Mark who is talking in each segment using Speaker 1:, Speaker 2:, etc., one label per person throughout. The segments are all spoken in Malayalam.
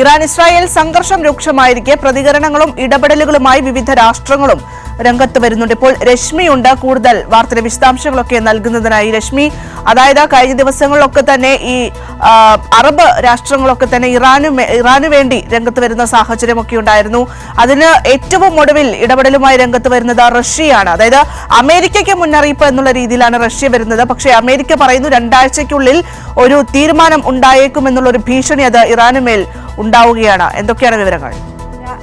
Speaker 1: ഇറാൻ ഇസ്രായേൽ സംഘർഷം രൂക്ഷമായിരിക്കെ പ്രതികരണങ്ങളും ഇടപെടലുകളുമായി വിവിധ രാഷ്ട്രങ്ങളും രംഗത്ത് വരുന്നുണ്ട്. ഇപ്പോൾ രശ്മിയുണ്ട് കൂടുതൽ വാർത്തയുടെ വിശദാംശങ്ങളൊക്കെ നൽകുന്നതിനായി. രശ്മി അതായത് കഴിഞ്ഞ ദിവസങ്ങളിലൊക്കെ തന്നെ ഈ അറബ് രാഷ്ട്രങ്ങളൊക്കെ തന്നെ ഇറാനു ഇറാനു വേണ്ടി രംഗത്ത് വരുന്ന സാഹചര്യമൊക്കെ ഉണ്ടായിരുന്നു. അതിന് ഏറ്റവും ഒടുവിൽ ഇടപെടലുമായി രംഗത്ത് വരുന്നത് റഷ്യയാണ്. അതായത് അമേരിക്കയ്ക്ക് മുന്നറിയിപ്പ് എന്നുള്ള രീതിയിലാണ് റഷ്യ വരുന്നത്. പക്ഷേ അമേരിക്ക പറയുന്നു രണ്ടാഴ്ചയ്ക്കുള്ളിൽ ഒരു തീരുമാനം ഉണ്ടായേക്കും എന്നുള്ള ഒരു ഭീഷണി അത് ഇറാനു മേൽ ഉണ്ടാവുകയാണ്. എന്തൊക്കെയാണ് വിവരങ്ങൾ?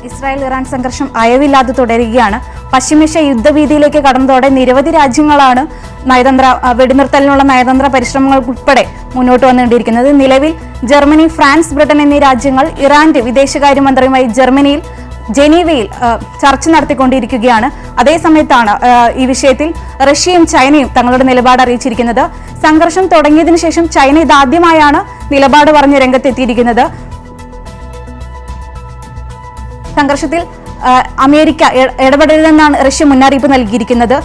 Speaker 2: ഇസ്രായേൽ ഇറാൻ സംഘർഷം അയവില്ലാതെ തുടരുകയാണ്. പശ്ചിമേഷ്യ യുദ്ധഭീതിയിലേക്ക് കടന്നതോടെ നിരവധി രാജ്യങ്ങളാണ് നയതന്ത്ര വെടിനിർത്തലിനുള്ള നയതന്ത്ര പരിശ്രമങ്ങൾ ഉൾപ്പെടെ മുന്നോട്ട് വന്നുകൊണ്ടിരിക്കുന്നത്. നിലവിൽ ജർമ്മനി ഫ്രാൻസ് ബ്രിട്ടൻ എന്നീ രാജ്യങ്ങൾ ഇറാന്റെ വിദേശകാര്യമന്ത്രിയുമായി ജർമ്മനിയിൽ ജനീവയിൽ ചർച്ച നടത്തിക്കൊണ്ടിരിക്കുകയാണ്. അതേസമയത്താണ് സമയത്താണ് ഈ വിഷയത്തിൽ റഷ്യയും ചൈനയും തങ്ങളുടെ നിലപാട് അറിയിച്ചിരിക്കുന്നത്. സംഘർഷം തുടങ്ങിയതിനു ശേഷം ചൈന ഇതാദ്യമായാണ് നിലപാട് പറഞ്ഞ് രംഗത്തെത്തിയിരിക്കുന്നത്. സംഘർഷത്തിൽ അമേരിക്ക ഇട- ഇടപെടരുതെന്നാണ് റഷ്യ മുന്നറിയിപ്പ് നൽകിയിരിക്കുന്നത്.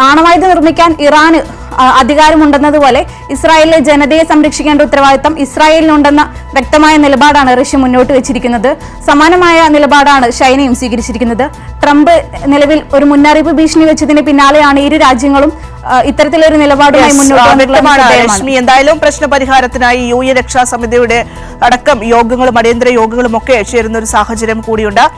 Speaker 2: ആണവായുധം നിർമ്മിക്കാൻ ഇറാന് അധികാരമുണ്ടെന്നതുപോലെ ഇസ്രായേലിലെ ജനതയെ സംരക്ഷിക്കേണ്ട ഉത്തരവാദിത്തം ഇസ്രായേലിനുണ്ടെന്ന വ്യക്തമായ നിലപാടാണ് റഷ്യ മുന്നോട്ട് വെച്ചിരിക്കുന്നത്. സമാനമായ നിലപാടാണ് ചൈനയും സ്വീകരിച്ചിരിക്കുന്നത്. ട്രംപ് നിലവിൽ ഒരു മുന്നറിയിപ്പ് ഭീഷണി വെച്ചതിന് പിന്നാലെയാണ് ഇരു രാജ്യങ്ങളും ഇത്തരത്തിലൊരു നിലപാടുമായി മുന്നോട്ട്
Speaker 1: രശ്മി. എന്തായാലും പ്രശ്ന പരിഹാരത്തിനായി യു എൻ രക്ഷാസമിതിയുടെ അടക്കം യോഗങ്ങളും അടിയന്തര യോഗങ്ങളും ഒക്കെ ചേരുന്ന ഒരു സാഹചര്യം കൂടിയുണ്ട്.